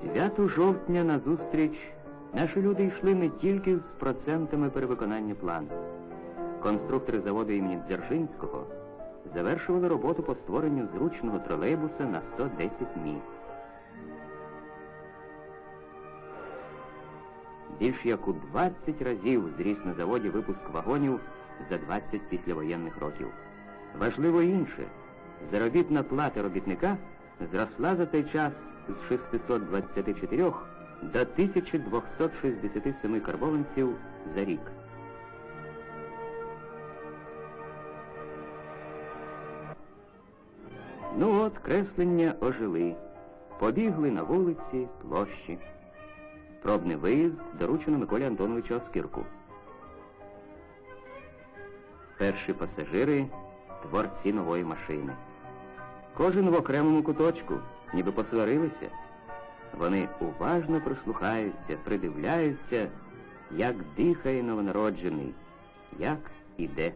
Святу жовтня назустріч наші люди йшли не тільки з процентами перевиконання плану. Конструктори заводу імені Дзержинського завершували роботу по створенню зручного тролейбуса на 110 місць. Більш як у 20 разів зріс на заводі випуск вагонів за 20 післявоєнних років. Важливо інше, заробітна плата робітника зросла за цей час з 624 до 1267 карбованців за рік. Ну от, креслення ожили, побігли на вулиці, площі. Пробний виїзд доручено Миколі Антоновичу Оскірку. Перші пасажири творці нової машини. Кожен в окремому куточку, ніби посварилися. Вони уважно прислухаються, придивляються, як дихає новонароджений, як іде